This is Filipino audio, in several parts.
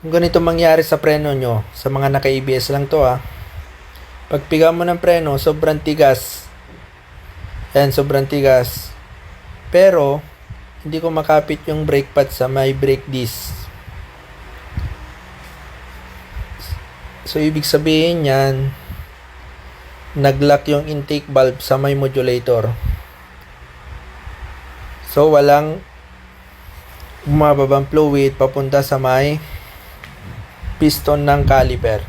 Kung ganito mangyari sa preno nyo, sa mga naka-ABS lang to ah. Pagpiga mo ng preno, sobrang tigas. Yan, sobrang tigas. Pero, hindi ko makapit yung brake pad sa may brake disc. So, ibig sabihin yan, nag-lock yung intake valve sa may modulator. So, walang bumababang fluid papunta sa may piston ng caliper.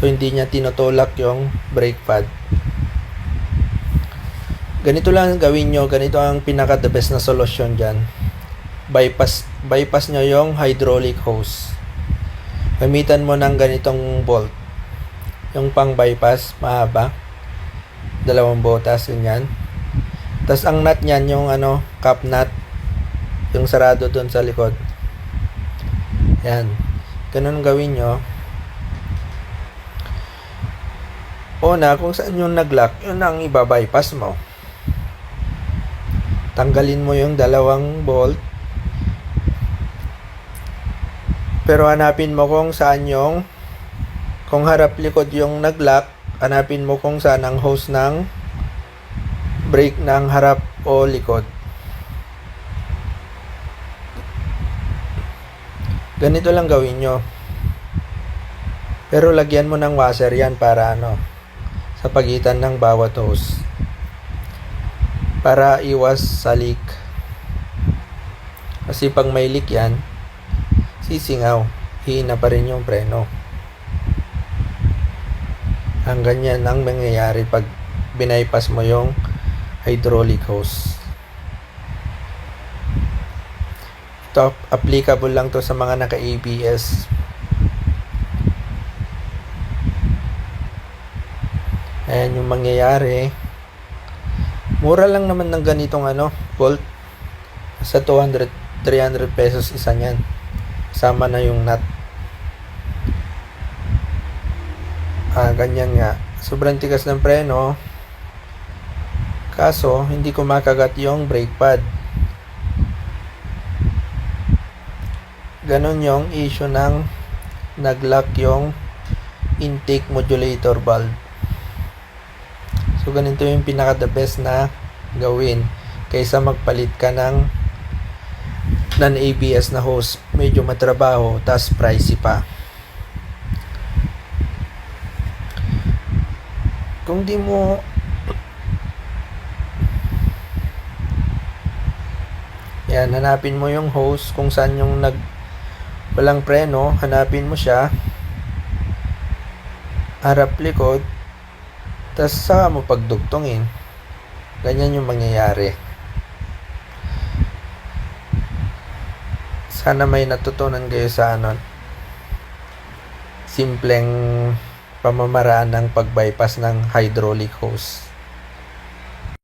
So, hindi niya tinutulak yung brake pad. Ganito lang ang gawin nyo. Ganito ang pinaka the best na solusyon dyan. Bypass, bypass nyo yung hydraulic hose. Gamitan mo ng ganitong bolt. Yung pang bypass, mahaba. Dalawang botas, ganyan. Tapos ang nut niyan, yung ano, cap nut. Yung sarado doon sa likod. Yan. Ganun gawin nyo. Una, kung saan yung nag-lock, yun ang iba-bypass mo. Tanggalin mo yung dalawang bolt. Pero hanapin mo kung saan yung kung harap likod yung nag-lock, hanapin mo kung saan ang hose ng brake ng harap o likod. Ganito lang gawin nyo. Pero lagyan mo ng washer yan para ano, sa pagitan ng bawat hose. Para iwas sa leak. Kasi pag may leak yan, sisingaw. Hina pa rin yung preno. Ang ganyan ang mangyayari pag binaypas mo yung hydraulic hose. Ito, applicable lang to sa mga naka-ABS. Ayan yung mangyayari. Mura lang naman ng ganitong ano, bolt. Sa 200, 300 pesos isa niyan. Sama na yung nut. Ah, ganyan nga. Sobrang tigas ng preno. Kaso, hindi ko makagat yung brake pad. Ganon yung issue ng nag-lock yung intake modulator valve. So, ganito yung pinaka the best na gawin kaysa magpalit ka ng non-ABS na hose. Medyo matrabaho, tas pricey pa. Kung di mo Yan, hanapin mo yung hose kung saan yung nag walang preno, hanapin mo siya. Harap likod. Tapos saka mo pagdugtongin. Ganyan yung mangyayari. Sana may natutunan kayo sa ano simpleng pamamaraan ng pag-bypass ng hydraulic hose.